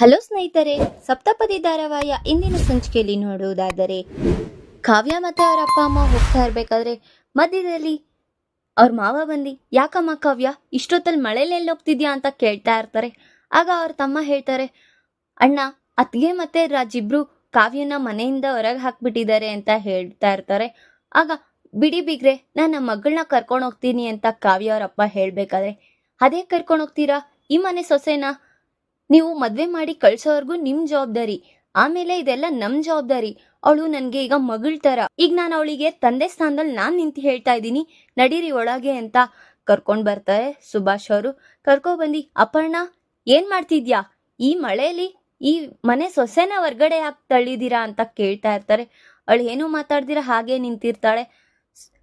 Hello ಸ್ನೇಹಿತರೆ, ಸಪ್ತಪದಿ ಧಾರಾವಾಹಿಯ ಇಂದಿನ ಸಂಚಿಕೆಯಲ್ಲಿ ನೋಡುವುದಾದರೆ, ಕಾವ್ಯ ಮತ್ತೆ ಅವರ ಅಪ್ಪ ಅಮ್ಮ ಹೋಗ್ತಾ ಇರಬೇಕಾದ್ರೆ ಮಧ್ಯದಲ್ಲಿ ಅವ್ರ ಮಾವ ಬಂದು, ಯಾಕಮ್ಮ ಕಾವ್ಯ, ಇಷ್ಟೊತ್ತಲ್ಲಿ ಮಳೆಲಿ ಎಲ್ಲಿ ಹೋಗ್ತಿದ್ಯಾ? ಅಂತ ಕೇಳ್ತಾ ಇರ್ತಾರೆ. ಆಗ ಅವ್ರ ತಮ್ಮ ಹೇಳ್ತಾರೆ, ಅಣ್ಣ, ಅತ್ತಿಗೆ ಮತ್ತೆ ರಾಜಿಬ್ರು ಕಾವ್ಯನ ಮನೆಯಿಂದ ಹೊರಗೆ ಹಾಕ್ಬಿಟ್ಟಿದ್ದಾರೆ ಅಂತ ಹೇಳ್ತಾ ಇರ್ತಾರೆ. ಆಗ, ಬಿಡಿ ಬಿಗ್ರೆ, ನಾನು ನಮ್ಮ ಮಗಳನ್ನ ಕರ್ಕೊಂಡು ಹೋಗ್ತೀನಿ ಅಂತ ಕಾವ್ಯ ಅವ್ರ ಅಪ್ಪ ಹೇಳ್ಬೇಕಾದ್ರೆ, ಅದೇ ಕರ್ಕೊಂಡು ಹೋಗ್ತೀರಾ? ಈ ಮನೆ ಸೊಸೆನ? ನೀವು ಮದ್ವೆ ಮಾಡಿ ಕಳ್ಸೋವರೆಗೂ ನಿಮ್ ಜವಾಬ್ದಾರಿ. ಆಮೇಲೆ ಇದೆಲ್ಲ ನಮ್ ಜವಾಬ್ದಾರಿ. ಅವಳು ನನ್ಗೆ ಈಗ ಮಗಳ ತರ. ಈಗ ನಾನು ಅವಳಿಗೆ ತಂದೆ ಸ್ಥಾನದಲ್ಲಿ ನಾನ್ ನಿಂತು ಹೇಳ್ತಾ ಇದ್ದೀನಿ. ನಡೀರಿ ಒಳಗೆ ಅಂತ ಕರ್ಕೊಂಡ್ ಬರ್ತಾರೆ ಸುಭಾಷ್ ಅವರು. ಕರ್ಕೊ ಬಂದಿ, ಅಪರ್ಣ, ಏನ್ ಮಾಡ್ತಿದ್ಯಾ? ಈ ಮಳೆಯಲ್ಲಿ ಈ ಮನೆ ಸೊಸೆನ ಹೊರ್ಗಡೆ ಯಾಕೆ ತಳ್ಳಿದೀರಾ ಅಂತ ಕೇಳ್ತಾ ಇರ್ತಾರೆ. ಅವಳು ಏನು ಮಾತಾಡ್ದಿರ, ಹಾಗೆ ನಿಂತಿರ್ತಾಳೆ.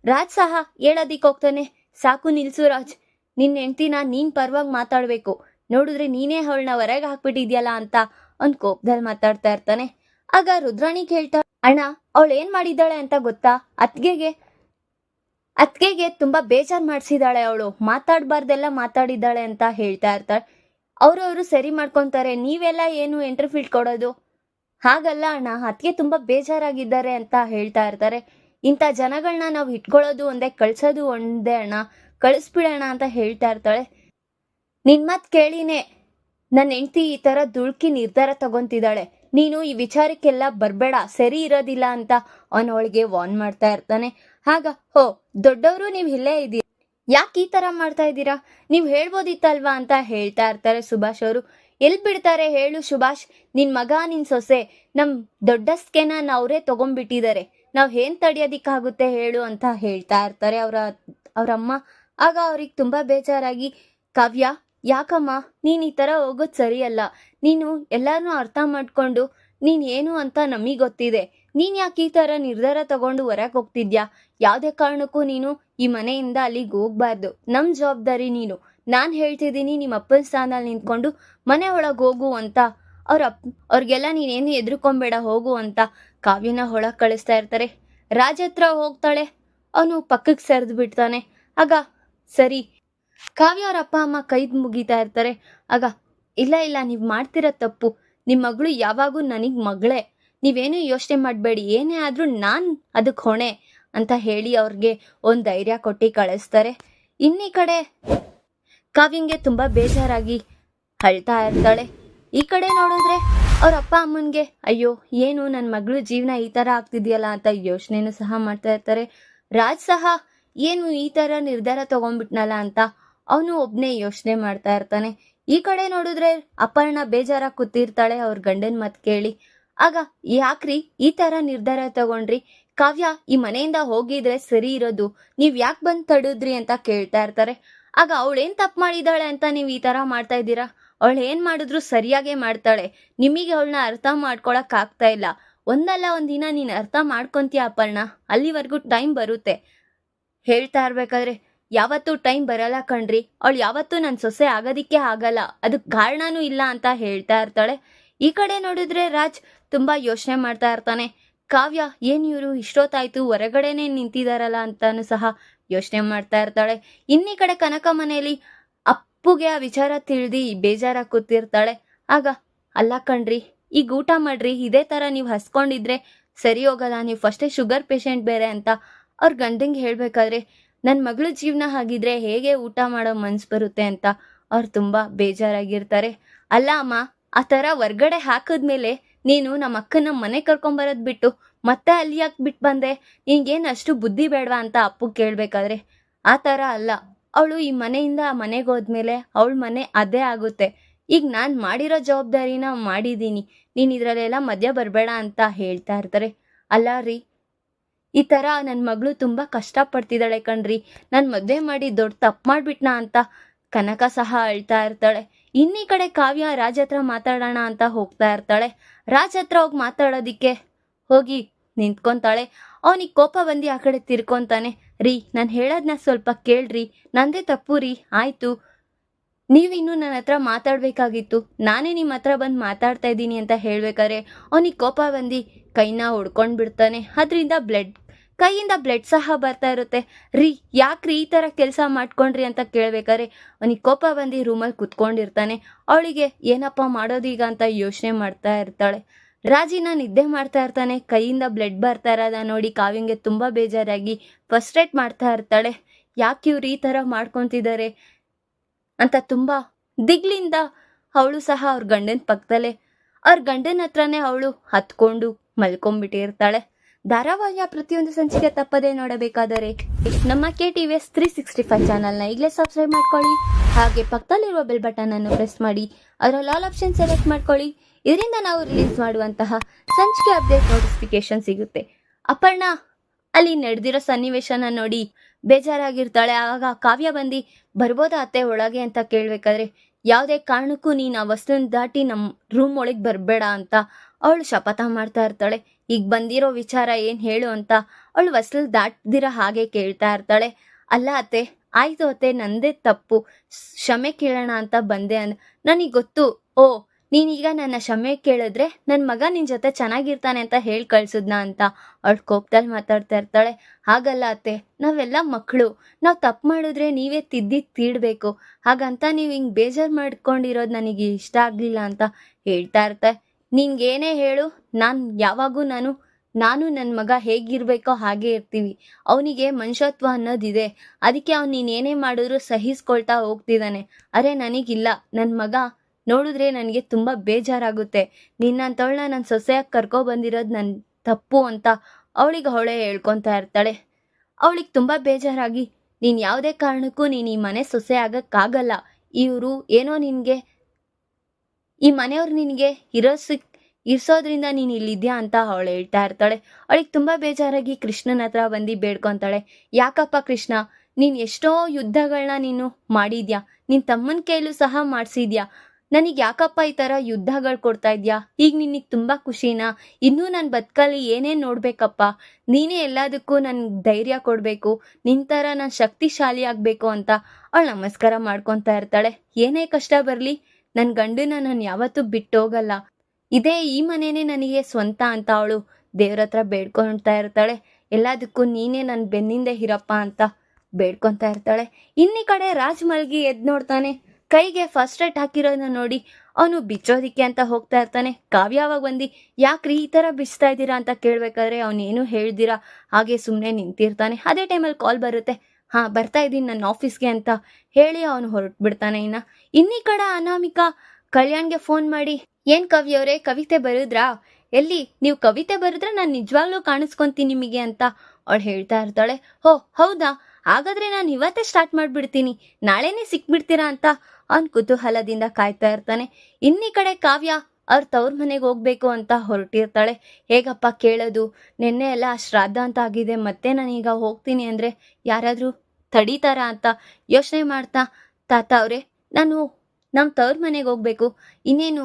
ರಾಜ್ ಸಹ ಹೇಳೋದಿಕ್ ಹೋಗ್ತಾನೆ. ಸಾಕು ನಿಲ್ಸು ರಾಜ್. ನಿನ್ ಹೆಂಡ್ತಿನ ನೀನ್ ಪರವಾಗಿ ಮಾತಾಡ್ಬೇಕು. ನೋಡಿದ್ರೆ ನೀನೇ ಅವಳನ್ನ ಹೊರಗೆ ಹಾಕ್ಬಿಟ್ಟಿದ್ಯಲ್ಲ ಅಂತ ಅವ್ನ್ ಕೋಪದಲ್ಲಿ ಮಾತಾಡ್ತಾ ಇರ್ತಾನೆ. ಆಗ ರುದ್ರಾಣಿ ಕೇಳ್ತಾ, ಅಣ್ಣ, ಅವಳು ಏನ್ ಮಾಡಿದ್ದಾಳೆ ಅಂತ ಗೊತ್ತಾ? ಅತ್ಗೆಗೆ ಅತ್ಗೆಗೆ ತುಂಬಾ ಬೇಜಾರ್ ಮಾಡ್ಸಿದಾಳೆ ಅವಳು. ಮಾತಾಡ್ಬಾರ್ದೆಲ್ಲ ಮಾತಾಡಿದ್ದಾಳೆ ಅಂತ ಹೇಳ್ತಾ ಇರ್ತಾಳೆ. ಅವರವರು ಸರಿ ಮಾಡ್ಕೊಂತಾರೆ. ನೀವೆಲ್ಲ ಏನು ಇಂಟರ್ಫೀಲ್ಡ್ ಕೊಡೋದು? ಹಾಗಲ್ಲ ಅಣ್ಣ ಅತ್ಗೆ ತುಂಬಾ ಬೇಜಾರಾಗಿದ್ದಾರೆ ಅಂತ ಹೇಳ್ತಾ ಇರ್ತಾರೆ. ಇಂಥ ಜನಗಳನ್ನ ನಾವು ಇಟ್ಕೊಳ್ಳೋದು ಒಂದೇ, ಕಳ್ಸೋದು ಒಂದೇ ಅಣ್ಣ. ಕಳಿಸ್ಬಿಡೋಣ ಅಂತ ಹೇಳ್ತಾ ಇರ್ತಾಳೆ. ನಿನ್ ಮಾತ್ ಕೇಳಿನೇ. ನನ್ನ ಹೆಂಡತಿ ಈ ತರ ದುಳ್ಕಿ ನಿರ್ಧಾರ ತಗೊಂತಿದ್ದಾಳೆ. ನೀನು ಈ ವಿಚಾರಕ್ಕೆಲ್ಲ ಬರ್ಬೇಡ, ಸರಿ ಇರೋದಿಲ್ಲ ಅಂತ ಅವನ ಅವಳಿಗೆ ವಾರ್ನ್ ಮಾಡ್ತಾ ಇರ್ತಾನೆ. ಆಗ, ಹೋ, ದೊಡ್ಡವರು ನೀವು ಇಲ್ಲೇ ಇದ್ದೀರಿ ಯಾಕೆ ಈ ತರ ಮಾಡ್ತಾ ಇದ್ದೀರಾ ನೀವು ಹೇಳ್ಬೋದಿತ್ತಲ್ವಾ ಅಂತ ಹೇಳ್ತಾ ಇರ್ತಾರೆ ಸುಭಾಷ್ ಅವರು. ಎಲ್ ಬಿಡ್ತಾರೆ, ಹೇಳು ಸುಭಾಷ್, ನಿನ್ ಮಗ, ನಿನ್ ಸೊಸೆ, ನಮ್ ದೊಡ್ಡಸ್ಕೆನ ಅವರೇ ತಗೊಂಡ್ಬಿಟ್ಟಿದ್ದಾರೆ ನಾವ್ ಏನ್ ತಡಿಯೋದಿಕ್ಕಾಗುತ್ತೆ ಹೇಳು ಅಂತ ಹೇಳ್ತಾ ಇರ್ತಾರೆ ಅವರ, ಅವ್ರಮ್ಮ. ಆಗ ಅವ್ರಿಗೆ ತುಂಬಾ ಬೇಜಾರಾಗಿ, ಕಾವ್ಯ ಯಾಕಮ್ಮ, ನೀನ್ ಈ ತರ ಹೋಗೋದು ಸರಿಯಲ್ಲ. ನೀನು ಎಲ್ಲರನ್ನೂ ಅರ್ಥ ಮಾಡ್ಕೊಂಡು ನೀನು ಏನು ಅಂತ ನಮಗೆ ಗೊತ್ತಿದೆ. ನೀನ್ ಯಾಕೆ ಈ ತರ ನಿರ್ಧಾರ ತಗೊಂಡು ಹೊರಗೆ ಹೋಗ್ತಿದ್ಯಾ? ಯಾವ್ದೇ ಕಾರಣಕ್ಕೂ ನೀನು ಈ ಮನೆಯಿಂದ ಅಲ್ಲಿಗೆ ಹೋಗ್ಬಾರ್ದು. ನಮ್ಮ ಜವಾಬ್ದಾರಿ ನೀನು. ನಾನ್ ಹೇಳ್ತಿದ್ದೀನಿ ನಿಮ್ಮ ಅಪ್ಪನ ಸ್ಥಾನದಲ್ಲಿ ನಿಂತ್ಕೊಂಡು ಮನೆ ಒಳಗೆ ಹೋಗು ಅಂತ. ಅವ್ರ ಅಪ್, ಅವ್ರಿಗೆಲ್ಲ ನೀನೇನು ಎದ್ರುಕೊಂಬೇಡ, ಹೋಗು ಅಂತ. ಕಾವ್ಯನ ಒಳಗೆ ಕಳಿಸ್ತಾ ಇರ್ತಾರೆ. ರಾಜ ಹತ್ರ ಹೋಗ್ತಾಳೆ. ಅವನು ಪಕ್ಕಕ್ಕೆ ಸರಿದು ಬಿಡ್ತಾನೆ. ಆಗ, ಸರಿ ಕಾವ್ಯ ಅವ್ರ ಅಪ್ಪ ಅಮ್ಮ ಕೈದ್ ಮುಗಿತಾ ಇರ್ತಾರೆ. ಆಗ, ಇಲ್ಲ ಇಲ್ಲ, ನೀವು ಮಾಡ್ತಿರೋ ತಪ್ಪು. ನಿಮ್ಮ ಮಗಳು ಯಾವಾಗೂ ನನಗ್ ಮಗಳೇ. ನೀವೇನು ಯೋಚನೆ ಮಾಡಬೇಡಿ. ಏನೇ ಆದ್ರೂ ನಾನ್ ಅದಕ್ಕೆ ಹೊಣೆ ಅಂತ ಹೇಳಿ ಅವ್ರಿಗೆ ಒಂದು ಧೈರ್ಯ ಕೊಟ್ಟು ಕಳಿಸ್ತಾರೆ. ಇನ್ನೀ ಕಡೆ ಕಾವ್ಯಂಗೆ ತುಂಬಾ ಬೇಜಾರಾಗಿ ಅಳ್ತಾ ಇರ್ತಾಳೆ. ಈ ಕಡೆ ನೋಡಿದ್ರೆ ಅವ್ರ ಅಪ್ಪ ಅಮ್ಮನಿಗೆ, ಅಯ್ಯೋ, ಏನು ನನ್ನ ಮಗಳು ಜೀವನ ಈ ತರ ಆಗ್ತಿದ್ಯಲ್ಲ ಅಂತ ಯೋಚನೆನೂ ಸಹ ಮಾಡ್ತಾ ಇರ್ತಾರೆ. ರಾಜ್ ಸಹ ಏನು ಈ ತರ ನಿರ್ಧಾರ ತಗೊಂಡ್ಬಿಟ್ನಲ್ಲ ಅಂತ ಅವನು ಒಬ್ನೇ ಯೋಚನೆ ಮಾಡ್ತಾ ಇರ್ತಾನೆ. ಈ ಕಡೆ ನೋಡಿದ್ರೆ ಅಪರ್ಣ ಬೇಜಾರಾಗಿ ಕೂತಿರ್ತಾಳೆ ಅವ್ರ ಗಂಡನ್ ಮತ್ ಕೇಳಿ. ಆಗ, ಯಾಕ್ರಿ? ಈ ತರ ನಿರ್ಧಾರ ತಗೊಂಡ್ರಿ. ಕಾವ್ಯ, ಈ ಮನೆಯಿಂದ ಹೋಗಿದ್ರೆ ಸರಿ ಇರೋದು. ನೀವ್ ಯಾಕೆ ಬಂದ್ ತಡದ್ರಿ ಅಂತ ಕೇಳ್ತಾ ಇರ್ತಾರೆ. ಆಗ ಅವಳೇನ್ ತಪ್ಪು ಮಾಡಿದಾಳೆ ಅಂತ ನೀವು ಈ ತರ ಮಾಡ್ತಾ ಇದ್ದೀರಾ? ಅವಳು ಏನ್ ಮಾಡಿದ್ರು ಸರಿಯಾಗೇ ಮಾಡ್ತಾಳೆ. ನಿಮಗೆ ಅವಳನ್ನ ಅರ್ಥ ಮಾಡ್ಕೊಳಕ್ ಆಗ್ತಾ ಇಲ್ಲ. ಒಂದಲ್ಲ ಒಂದಿನ ನೀನ್ ಅರ್ಥ ಮಾಡ್ಕೊಂತೀಯ ಅಪರ್ಣ? ಅಲ್ಲಿವರೆಗೂ ಟೈಮ್ ಬರುತ್ತೆ. ಹೇಳ್ತಾ ಇರ್ಬೇಕಾದ್ರೆ ಯಾವತ್ತೂ ಟೈಮ್ ಬರಲ್ಲ ಕಣ್ರಿ. ಅವಳು ಯಾವತ್ತೂ ನನ್ನ ಸೊಸೆ ಆಗೋದಿಕ್ಕೆ ಆಗಲ್ಲ. ಅದಕ್ಕೆ ಕಾರಣನೂ ಇಲ್ಲ ಅಂತ ಹೇಳ್ತಾ ಇರ್ತಾಳೆ. ಈ ಕಡೆ ನೋಡಿದ್ರೆ ರಾಜ್ ತುಂಬಾ ಯೋಚನೆ ಮಾಡ್ತಾ ಇರ್ತಾನೆ. ಕಾವ್ಯ, ಏನ್ ಇವರು ಇಷ್ಟೊತ್ತಾಯ್ತು, ಹೊರಗಡೆನೆ ನಿಂತಿದಾರಲ್ಲ ಅಂತಾನು ಸಹ ಯೋಚನೆ ಮಾಡ್ತಾ ಇರ್ತಾಳೆ. ಇನ್ನೀ ಕಡೆ ಕನಕ ಮನೆಯಲ್ಲಿ ಅಪ್ಪುಗೆ ಆ ವಿಚಾರ ತಿಳಿದು ಬೇಜಾರಾಗಿ ಕೂತಿರ್ತಾಳೆ ಆಗ, ಅಲ್ಲ ಕಣ್ರಿ, ಈಗ ಊಟ ಮಾಡ್ರಿ. ಇದೇ ತರ ನೀವು ಹಸ್ಕೊಂಡಿದ್ರೆ ಸರಿ ಹೋಗಲ್ಲ. ನೀವು ಫಸ್ಟೇ ಶುಗರ್ ಪೇಷಂಟ್ ಬೇರೆ ಅಂತ. ಅವ್ರ ಗಂಡಂಗೆ ಹೇಳ್ಬೇಕಾದ್ರೆ ನನ್ನ ಮಗಳ ಜೀವನ ಹಾಗಿದ್ರೆ ಹೇಗೆ ಊಟ ಮಾಡೋ ಮನ್ಸು ಬರುತ್ತೆ ಅಂತ ಅವ್ರು ತುಂಬಾ ಬೇಜಾರಾಗಿರ್ತಾರೆ. ಅಲ್ಲ ಅಮ್ಮ, ಆ ಥರ ಹೊರ್ಗಡೆ ಹಾಕಿದ್ಮೇಲೆ ನೀನು ನಮ್ಮ ಅಕ್ಕನ ಮನೆ ಕರ್ಕೊಂಬರೋದು ಬಿಟ್ಟು ಮತ್ತೆ ಅಲ್ಲಿ ಯಾಕೆ ಬಿಟ್ಟು ಬಂದೆ? ನಿನ್ಗೇನು ಅಷ್ಟು ಬುದ್ಧಿ ಬೇಡವಾ ಅಂತ ಅಪ್ಪು ಕೇಳಬೇಕಾದ್ರೆ. ಆ ಥರ ಅಲ್ಲ, ಅವಳು ಈ ಮನೆಯಿಂದ ಆ ಮನೆಗೆ ಹೋದ್ಮೇಲೆ ಅವಳ ಮನೆ ಅದೇ ಆಗುತ್ತೆ. ಈಗ ನಾನು ಮಾಡಿರೋ ಜವಾಬ್ದಾರಿನ ಮಾಡಿದ್ದೀನಿ ನೀನು ಇದರಲ್ಲೆಲ್ಲ ಮಧ್ಯ ಬರಬೇಡ ಅಂತ ಹೇಳ್ತಾ ಇರ್ತಾರೆ. ಅಲ್ಲ ರೀ ಈ ಥರ ನನ್ನ ಮಗಳು ತುಂಬ ಕಷ್ಟಪಡ್ತಿದ್ದಾಳೆ ಕಣ್ರಿ. ನಾನು ಮದುವೆ ಮಾಡಿ ದೊಡ್ಡ ತಪ್ಪು ಮಾಡಿಬಿಟ್ನಾ ಅಂತ ಕನಕ ಸಹ ಅಳ್ತಾ ಇರ್ತಾಳೆ. ಇನ್ನೀ ಕಡೆ ಕಾವ್ಯ ರಾಜ್ ಹತ್ರ ಮಾತಾಡೋಣ ಅಂತ ಹೋಗ್ತಾ ಇರ್ತಾಳೆ. ರಾಜ್ ಹತ್ರ ಹೋಗಿ ಮಾತಾಡೋದಿಕ್ಕೆ ಹೋಗಿ ನಿಂತ್ಕೊಂತಾಳೆ. ಅವನಿಗೆ ಕೋಪ ಬಂದು ಆ ಕಡೆ ತಿರ್ಕೊಂತಾನೆ. ರೀ, ನಾನು ಹೇಳೋದನ್ನ ಸ್ವಲ್ಪ ಕೇಳ್ರಿ. ನಂದೇ ತಪ್ಪು ರೀ. ಆಯಿತು. ನೀವಿನ್ನೂ ನನ್ನ ಹತ್ರ ಮಾತಾಡ್ಬೇಕಾಗಿತ್ತು. ನಾನೇ ನಿಮ್ಮ ಹತ್ರ ಬಂದು ಮಾತಾಡ್ತಾ ಇದ್ದೀನಿ ಅಂತ ಹೇಳ್ಬೇಕಾದ್ರೆ ಅವನಿಗೆ ಕೋಪ ಬಂದು ಕೈನ ಹೊಡ್ಕೊಂಡು ಬಿಡ್ತಾನೆ ಅದರಿಂದ ಬ್ಲಡ್, ಕೈಯಿಂದ ಬ್ಲಡ್ ಸಹ ಬರ್ತಾ ಇರುತ್ತೆ. ರೀ, ಯಾಕ್ರಿ ಈ ಥರ ಕೆಲಸ ಮಾಡ್ಕೊಂಡ್ರಿ ಅಂತ ಕೇಳ್ಬೇಕಾದ್ರೆ ಅವನಿಗೆ ಕೋಪ ಬಂದು ರೂಮಲ್ಲಿ ಕುತ್ಕೊಂಡಿರ್ತಾನೆ. ಅವಳಿಗೆ, ಏನಪ್ಪ ಮಾಡೋದೀಗ ಅಂತ ಯೋಚನೆ ಮಾಡ್ತಾ ಇರ್ತಾಳೆ. ರಾಜಿನ ನಿದ್ದೆ ಮಾಡ್ತಾ ಇರ್ತಾನೆ. ಕೈಯಿಂದ ಬ್ಲಡ್ ಬರ್ತಾ ಇರೋದ ನೋಡಿ ಕಾವ್ಯಂಗೆ ತುಂಬ ಬೇಜಾರಾಗಿ ಫಸ್ಟ್ ರೇಟ್ ಮಾಡ್ತಾ ಇರ್ತಾಳೆ. ಯಾಕೆ ಇವ್ರು ಈ ಥರ ಮಾಡ್ಕೊತಿದ್ದಾರೆ? ಅಂತ ತುಂಬ ದಿಗ್ಲಿಂದ ಅವಳು ಸಹ ಅವ್ರ ಗಂಡನ ಪಕ್ಕದಲ್ಲೇ ಅವ್ರ ಗಂಡನ ಹತ್ರನೇ ಅವಳು ಹತ್ಕೊಂಡು ಮಲ್ಕೊಂಡ್ಬಿಟ್ಟಿರ್ತಾಳೆ ಧಾರಾವಾಹಿಯ ಪ್ರತಿಯೊಂದು ಸಂಚಿಕೆ ತಪ್ಪದೇ ನೋಡಬೇಕಾದರೆ ನಮ್ಮ K T V S three sixty five ಚಾನಲ್ನ ಈಗಲೇ ಸಬ್ಸ್ಕ್ರೈಬ್ ಮಾಡ್ಕೊಳ್ಳಿ. ಹಾಗೆ ಪಕ್ಕದಲ್ಲಿರುವ ಬೆಲ್ ಬಟನ್ ಅನ್ನು ಪ್ರೆಸ್ ಮಾಡಿ. ಅದರಲ್ಲಿ ಆಲ್ ಆಪ್ಷನ್ ಸೆಲೆಕ್ಟ್ ಮಾಡ್ಕೊಳ್ಳಿ. ಇದರಿಂದ ನಾವು ರಿಲೀಸ್ ಮಾಡುವಂತಹ ಸಂಚಿಕೆ ಅಪ್ಡೇಟ್ ನೋಟಿಫಿಕೇಶನ್ ಸಿಗುತ್ತೆ. ಅಪರ್ಣ, ಅಲ್ಲಿ ನಡೆದಿರೋ ಸನ್ನಿವೇಶನ ನೋಡಿ. ಬೇಜಾರಾಗಿರ್ತಾಳೆ. ಆಗ ಕಾವ್ಯ ಬಂದು, ಬರ್ಬೋದಾ ಅತ್ತೆ ಒಳಗೆ ಅಂತ ಕೇಳಬೇಕಾದ್ರೆ? ಯಾವುದೇ ಕಾರಣಕ್ಕೂ ನೀನು ಆ ವಸ್ತುನ ದಾಟಿ ನಮ್ಮ ರೂಮ್ ಒಳಗೆ ಬರಬೇಡ ಅಂತ. ಅವಳು ಶಪಥ ಮಾಡ್ತಾ ಇರ್ತಾಳೆ. ಈಗ ಬಂದಿರೋ ವಿಚಾರ ಏನು ಹೇಳು ಅಂತ ಅವಳು ವಸ್ತು ದಾಟ್ದಿರ ಹಾಗೆ ಕೇಳ್ತಾ ಇರ್ತಾಳೆ. ಅಲ್ಲ ಅತ್ತೆ, ಆಯ್ತು ಅತ್ತೆ, ನಂದೇ ತಪ್ಪು. ಕ್ಷಮೆ ಕೇಳೋಣ ಅಂತ ಬಂದೆ ಅಂದ. ನನಗೆ ಗೊತ್ತು. ಓ ನೀನೀಗ ನನ್ನ ಕ್ಷಮೆ ಕೇಳಿದ್ರೆ ನನ್ನ ಮಗ ನಿನ್ ಜೊತೆ ಚೆನ್ನಾಗಿರ್ತಾನೆ ಅಂತ ಹೇಳಿ ಕಳ್ಸಿದ್ನ ಅಂತ. ಅವಳು ಕೋಪದಲ್ಲಿ ಮಾತಾಡ್ತಾ ಇರ್ತಾಳೆ. ಹಾಗಲ್ಲ ಅತ್ತೆ, ನಾವೆಲ್ಲ ಮಕ್ಕಳು ನಾವು ತಪ್ಪು ಮಾಡಿದ್ರೆ ನೀವೇ ತಿದ್ದಿ ತೀಡ್ಬೇಕು. ಹಾಗಂತ ನೀವು ಹಿಂಗೆ ಬೇಜಾರು ಮಾಡ್ಕೊಂಡಿರೋದು ನನಗೆ ಇಷ್ಟ ಆಗಲಿಲ್ಲ ಅಂತ ಹೇಳ್ತಾ ಇರ್ತಾಳೆ ನಿನ್ಗೇನೇ ಹೇಳು, ನಾನು ಯಾವಾಗೂ ನಾನು ನಾನು ನನ್ನ ಮಗ ಹೇಗಿರ್ಬೇಕೋ ಹಾಗೆ ಇರ್ತೀವಿ. ಅವನಿಗೆ ಮನುಷ್ಯತ್ವ ಅನ್ನೋದಿದೆ. ಅದಕ್ಕೆ ಅವ್ನು ನೀನೇನೇ ಮಾಡಿದ್ರು ಸಹಿಸ್ಕೊಳ್ತಾ ಹೋಗ್ತಿದ್ದಾನೆ ಅರೆ, ನನಗಿಲ್ಲ. ನನ್ನ ಮಗ ನೋಡಿದ್ರೆ ನನಗೆ ತುಂಬ ಬೇಜಾರಾಗುತ್ತೆ. ನಿನ್ನಂಥವಳನ್ನ ನನ್ನ ಸೊಸೆಯಾಗಿ ಕರ್ಕೊ ಬಂದಿರೋದು ನನ್ನ ತಪ್ಪು ಅಂತ ಅವಳಿಗೆ ಅವಳೇ ಹೇಳ್ಕೊತಾ ಇರ್ತಾಳೆ. ಅವಳಿಗೆ ತುಂಬ ಬೇಜಾರಾಗಿ, ನೀನು ಯಾವುದೇ ಕಾರಣಕ್ಕೂ ನೀನು ಈ ಮನೆ ಸೊಸೆ ಆಗೋಕ್ಕಾಗಲ್ಲ. ಇವರು ಏನೋ ನಿನಗೆ, ಈ ಮನೆಯವ್ರು ನಿನಗೆ ಇರೋಸಿಕ್, ಇರ್ಸೋದ್ರಿಂದ ನೀನು ಇಲ್ಲಿದ್ಯಾ ಅಂತ ಅವಳು ಹೇಳ್ತಾ ಇರ್ತಾಳೆ. ಅವಳಿಗೆ ತುಂಬ ಬೇಜಾರಾಗಿ ಕೃಷ್ಣನ ಹತ್ರ ಬಂದು ಬೇಡ್ಕೊತಾಳೆ. ಯಾಕಪ್ಪ ಕೃಷ್ಣ, ನೀನು ಎಷ್ಟೋ ಯುದ್ಧಗಳನ್ನ ನೀನು ಮಾಡಿದ್ಯಾ? ನಿನ್ನ ತಮ್ಮನ ಕೈಲೂ ಸಹ ಮಾಡಿಸಿದ್ಯಾ? ನನಗೆ ಯಾಕಪ್ಪ ಈ ಥರ ಯುದ್ಧಗಳು ಕೊಡ್ತಾ ಇದ್ಯಾ? ಈಗ ನಿನಗೆ ತುಂಬ ಖುಷಿನಾ? ಇನ್ನೂ ನಾನು ಬದುಕಲ್ಲಿ ಏನೇನ್ ನೋಡಬೇಕಪ್ಪ? ನೀನೇ ಎಲ್ಲದಕ್ಕೂ ನನ್ಗೆ ಧೈರ್ಯ ಕೊಡಬೇಕು ನಿನ್ನ ಥರ ನಾನು ಶಕ್ತಿಶಾಲಿ ಆಗಬೇಕು ಅಂತ ಅವಳು ನಮಸ್ಕಾರ ಮಾಡ್ಕೊತಾ ಇರ್ತಾಳೆ. ಏನೇ ಕಷ್ಟ ಬರಲಿ ನನ್ನ ಗಂಡನ ನಾನು ಯಾವತ್ತೂ ಬಿಟ್ಟೋಗಲ್ಲ. ಇದೇ ಈ ಮನೆನೇ ನನಗೆ ಸ್ವಂತ ಅಂತ ಅವಳು ದೇವ್ರ ಹತ್ರ ಬೇಡ್ಕೊಳ್ತಾ ಇರ್ತಾಳೆ. ಎಲ್ಲದಕ್ಕೂ ನೀನೇ ನನ್ನ ಬೆನ್ನಿಂದೆ ಇರಪ್ಪ ಅಂತ ಬೇಡ್ಕೊತಾ ಇರ್ತಾಳೆ. ಇನ್ನಿ ಕಡೆ ರಾಜ್ ಮಲ್ಗಿ ಎದ್ದು ನೋಡ್ತಾನೆ. ಕೈಗೆ ಫಸ್ಟ್ ಏಟ್ ಹಾಕಿರೋದನ್ನ ನೋಡಿ ಅವನು ಬಿಚ್ಚೋದಿಕ್ಕೆ ಅಂತ ಹೋಗ್ತಾ ಇರ್ತಾನೆ. ಕಾವ್ಯಾವಾಗ ಬಂದು, ಯಾಕ್ರಿ ಈ ಥರ ಬಿಚ್ತಾ ಇದ್ದೀರಾ ಅಂತ ಕೇಳಬೇಕಾದ್ರೆ ಅವನೇನು ಹೇಳ್ದಿರಾ? ಹಾಗೆ ಸುಮ್ಮನೆ ನಿಂತಿರ್ತಾನೆ. ಅದೇ ಟೈಮಲ್ಲಿ ಕಾಲ್ ಬರುತ್ತೆ. ಹಾಂ, ಬರ್ತಾ ಇದ್ದೀನಿ ನನ್ನ ಆಫೀಸ್ಗೆ ಅಂತ ಹೇಳಿ ಅವನು ಹೊರಟ್ಬಿಡ್ತಾನೆ ಇನ್ನ. ಇನ್ನೀ ಕಡೆ ಅನಾಮಿಕಾ, ಕಲ್ಯಾಣ್ಗೆ ಫೋನ್ ಮಾಡಿ, ಏನ್ ಕವಿಯವರೇ ಕವಿತೆ ಬರೆದ್ರಾ? ಎಲ್ಲಿ? ನೀವು ಕವಿತೆ ಬರೆದ್ರೆ ನಾನು ನಿಜವಾಗ್ಲೂ ಕಾಣಿಸ್ಕೊಂತೀನಿ ನಿಮಗೆ ಅಂತ ಅವಳು ಹೇಳ್ತಾ ಇರ್ತಾಳೆ. ಹೋ ಹೌದಾ? ಹಾಗಾದ್ರೆ ನಾನು ಇವತ್ತೇ ಸ್ಟಾರ್ಟ್ ಮಾಡಿಬಿಡ್ತೀನಿ. ನಾಳೆನೇ ಸಿಕ್ಬಿಡ್ತೀರಾ ಅಂತ ಅವ್ನ್ ಕುತೂಹಲದಿಂದ ಕಾಯ್ತಾ ಇರ್ತಾನೆ. ಇನ್ನಿ ಕಡೆ ಕಾವ್ಯ ಅವ್ರ ತವ್ರ ಮನೆಗೆ ಹೋಗ್ಬೇಕು ಅಂತ ಹೊರಟಿರ್ತಾಳೆ. ಹೇಗಪ್ಪ ಕೇಳೋದು? ನಿನ್ನೆ ಎಲ್ಲ ಶ್ರಾದ್ದ ಅಂತ ಆಗಿದೆ. ಮತ್ತೆ ನಾನೀಗ ಹೋಗ್ತೀನಿ ಅಂದರೆ ಯಾರಾದರೂ ತಡೀತಾರಾ ಅಂತ ಯೋಚನೆ ಮಾಡ್ತಾ ತಾತ ಅವ್ರೆ, ನಾನು ನಮ್ಮ ತವ್ರ ಮನೆಗೆ ಹೋಗ್ಬೇಕು. ಇನ್ನೇನು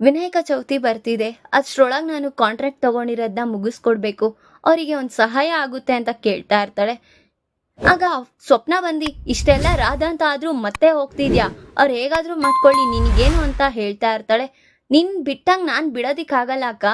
ವಿನಾಯಕ ಚೌತಿ ಬರ್ತಿದೆ. ಅಷ್ಟರೊಳಗೆ ನಾನು ಕಾಂಟ್ರಾಕ್ಟ್ ತಗೊಂಡಿರೋದನ್ನ ಮುಗಿಸ್ಕೊಡ್ಬೇಕು. ಅವರಿಗೆ ಒಂದು ಸಹಾಯ ಆಗುತ್ತೆ ಅಂತ ಕೇಳ್ತಾ ಇರ್ತಾಳೆ. ಆಗ ಸ್ವಪ್ನ ಬಂದಿ, ಇಷ್ಟೆಲ್ಲ ರಾಧ ಅಂತ ಆದ್ರೂ ಮತ್ತೆ ಹೋಗ್ತಿದ್ಯಾ? ಅವ್ರು ಹೇಗಾದ್ರೂ ಮಾಡ್ಕೊಳ್ಳಿ, ನಿನಗೇನು ಅಂತ ಹೇಳ್ತಾ ಇರ್ತಾಳೆ. ನಿನ್ ಬಿಟ್ಟಂಗೆ ನಾನು ಬಿಡೋದಿಕ್ಕಾಗಲ್ಲ ಅಕ್ಕ.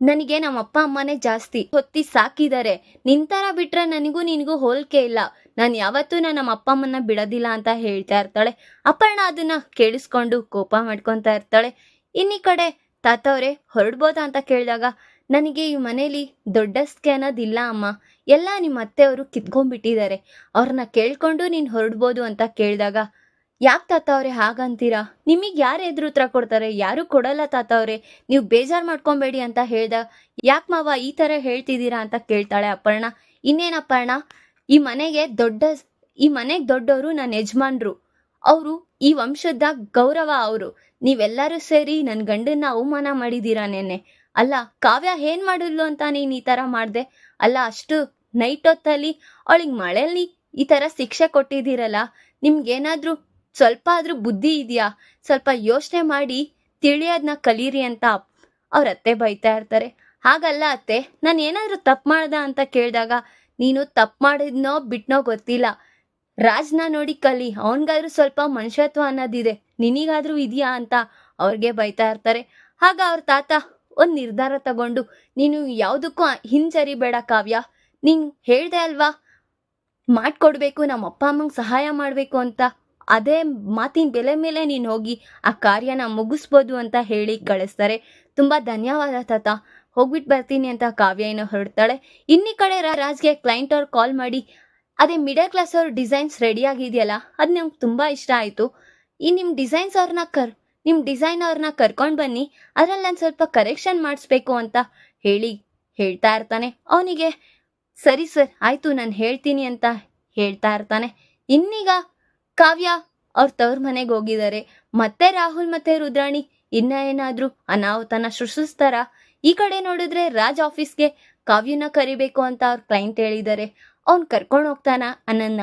ನನಗೆ ನಮ್ಮ ಅಪ್ಪ ಅಮ್ಮನೇ ಜಾಸ್ತಿ. ಹೊತ್ತಿ ಸಾಕಿದ್ದಾರೆ ನಿನ್ ಥರ ಬಿಟ್ರೆ ನನಗೂ ನಿನಗೂ ಹೋಲಿಕೆ ಇಲ್ಲ. ನಾನು ಯಾವತ್ತೂ ನಾನು ನಮ್ಮ ಅಪ್ಪ ಅಮ್ಮನ ಬಿಡೋದಿಲ್ಲ ಅಂತ ಹೇಳ್ತಾ ಇರ್ತಾಳೆ. ಅಪರ್ಣ ಅದನ್ನ ಕೇಳಿಸ್ಕೊಂಡು ಕೋಪ ಮಾಡ್ಕೊತಾ ಇರ್ತಾಳೆ. ಇನ್ನಿ ಕಡೆ ತಾತವ್ರೆ ಹೊರಡ್ಬೋದಾ ಅಂತ ಕೇಳಿದಾಗ ನನಗೆ ಈ ಮನೇಲಿ ದೊಡ್ಡಸ್ಕೆ ಅನ್ನೋದಿಲ್ಲ ಅಮ್ಮ. ಎಲ್ಲ ನಿಮ್ಮ ಅತ್ತೆಯವರು ಕಿತ್ಕೊಂಡ್ಬಿಟ್ಟಿದ್ದಾರೆ. ಅವ್ರನ್ನ ಕೇಳ್ಕೊಂಡು ನೀನು ಹೊರಡ್ಬೋದು ಅಂತ ಕೇಳಿದಾಗ, ಯಾಕೆ ತಾತ ಅವ್ರೆ ಹಾಗಂತೀರಾ? ನಿಮಗೆ ಯಾರು ಎದುರು ಉತ್ತರ ಕೊಡ್ತಾರೆ? ಯಾರು ಕೊಡಲ್ಲ ತಾತವ್ರೆ ನೀವು ಬೇಜಾರು ಮಾಡ್ಕೊಬೇಡಿ ಅಂತ ಹೇಳ್ದ, ಯಾಕೆ ಮಾವ ಈ ಥರ ಹೇಳ್ತಿದ್ದೀರಾ? ಅಂತ ಕೇಳ್ತಾಳೆ ಅಪರ್ಣ. ಇನ್ನೇನಪ್ಪರ್ಣ ಈ ಮನೆಗೆ ದೊಡ್ಡ ಈ ಮನೆಗೆ ದೊಡ್ಡವರು ನನ್ನ ಯಜಮಾನ್ರು. ಅವರು ಈ ವಂಶದ ಗೌರವ ಅವರು. ನೀವೆಲ್ಲರೂ ಸೇರಿ ನನ್ನ ಗಂಡನ್ನ ಅವಮಾನ ಮಾಡಿದ್ದೀರಾ ನೆನ್ನೆ? ಅಲ್ಲ, ಕಾವ್ಯ ಏನ್ ಮಾಡಿದ್ಲು ಅಂತ ನೀನು ಈ ತರ ಮಾಡಿದೆ? ಅಲ್ಲ, ಅಷ್ಟು ನೈಟ್ ಹೊತ್ತಲ್ಲಿ ಅವಳಿಗೆ ಮಳೆಯಲ್ಲಿ ಈ ತರ ಶಿಕ್ಷೆ ಕೊಟ್ಟಿದ್ದೀರಲ್ಲ, ನಿಮ್ಗೇನಾದ್ರೂ ಸ್ವಲ್ಪ ಆದ್ರೂ ಬುದ್ಧಿ ಇದೆಯಾ? ಸ್ವಲ್ಪ ಯೋಚನೆ ಮಾಡಿ ತಿಳಿಯೋದನ್ನ ಕಲೀರಿ ಅಂತ ಅವ್ರ ಅತ್ತೆ ಬೈತಾ ಇರ್ತಾರೆ. ಹಾಗಲ್ಲ ಅತ್ತೆ ನಾನು ಏನಾದರೂ ತಪ್ಪು ಮಾಡ್ದ ಅಂತ ಕೇಳಿದಾಗ ನೀನು ತಪ್ಪು ಮಾಡಿದ್ನೋ ಬಿಟ್ನೋ ಗೊತ್ತಿಲ್ಲ. ರಾಜ್ನ ನೋಡಿ ಕಲಿ, ಅವನಿಗಾದ್ರೂ ಸ್ವಲ್ಪ ಮನುಷ್ಯತ್ವ ಅನ್ನೋದಿದೆ, ನಿನಗಾದ್ರೂ ಇದೆಯಾ ಅಂತ ಅವ್ರಿಗೆ ಬೈತಾ ಇರ್ತಾರೆ. ಆಗ ಅವ್ರ ತಾತ ಒಂದು ನಿರ್ಧಾರ ತಗೊಂಡು, ನೀನು ಯಾವುದಕ್ಕೂ ಹಿಂಜರಿಬೇಡ ಕಾವ್ಯ. ನೀನು ಹೇಳ್ದೆ ಅಲ್ವಾ? ಮಾಡಿಕೊಡ್ಬೇಕು ನಮ್ಮ ಅಪ್ಪ ಅಮ್ಮಂಗೆ ಸಹಾಯ ಮಾಡಬೇಕು ಅಂತ. ಅದೇ ಮಾತಿನ ಬೆಲೆ ಮೇಲೆ ನೀನು ಹೋಗಿ ಆ ಕಾರ್ಯನ ಮುಗಿಸ್ಬೋದು ಅಂತ ಹೇಳಿ ಕಳಿಸ್ತಾರೆ. ತುಂಬ ಧನ್ಯವಾದ ತಾತ. ಹೋಗ್ಬಿಟ್ಟು ಬರ್ತೀನಿ ಅಂತ ಕಾವ್ಯ ಏನು ಹೊರಡ್ತಾಳೆ ಇನ್ನಿ ಕಡೆ ರಾಜ್ಗೆ ಕ್ಲೈಂಟ್ ಅವ್ರು ಕಾಲ್ ಮಾಡಿ, ಅದೇ ಮಿಡಲ್ ಕ್ಲಾಸ್ ಅವ್ರ ಡಿಸೈನ್ಸ್ ರೆಡಿ ಆಗಿದೆಯಲ್ಲ, ಅದು ನಮ್ಗೆ ತುಂಬ ಇಷ್ಟ ಆಯಿತು. ಈ ನಿಮ್ಮ ಡಿಸೈನ್ಸ್ ಅವ್ರನ್ನ ಕರ್ ನಿಮ್ಮ ಡಿಸೈನ್ ಅವ್ರನ್ನ ಕರ್ಕೊಂಡು ಬನ್ನಿ. ಅದ್ರಲ್ಲಿ ನಾನು ಸ್ವಲ್ಪ ಕರೆಕ್ಷನ್ ಮಾಡಿಸ್ಬೇಕು ಅಂತ ಹೇಳಿ ಹೇಳ್ತಾ ಇರ್ತಾನೆ. ಅವನಿಗೆ, ಸರಿ ಸರ್ ಆಯಿತು, ನಾನು ಹೇಳ್ತೀನಿ ಅಂತ ಹೇಳ್ತಾ ಇರ್ತಾನೆ. ಇನ್ನೀಗ ಕಾವ್ಯ ಅವ್ರ ತವ್ರ ಮನೆಗೆ ಹೋಗಿದ್ದಾರೆ ಮತ್ತೆ ರಾಹುಲ್ ಮತ್ತೆ ರುದ್ರಾಣಿ, ಇನ್ನ ಏನಾದರೂ ಅನಾಹುತನ ಸೃಷ್ಟಿಸ್ತಾರ? ಈ ಕಡೆ ನೋಡಿದ್ರೆ ರಾಜ್ ಆಫೀಸ್ಗೆ ಕಾವ್ಯನ ಕರಿಬೇಕು ಅಂತ ಅವ್ರ ಕ್ಲೈಂಟ್ ಹೇಳಿದ್ದಾರೆ ಅವ್ನು ಕರ್ಕೊಂಡು ಹೋಗ್ತಾನ ಅನ್ನನ್ನ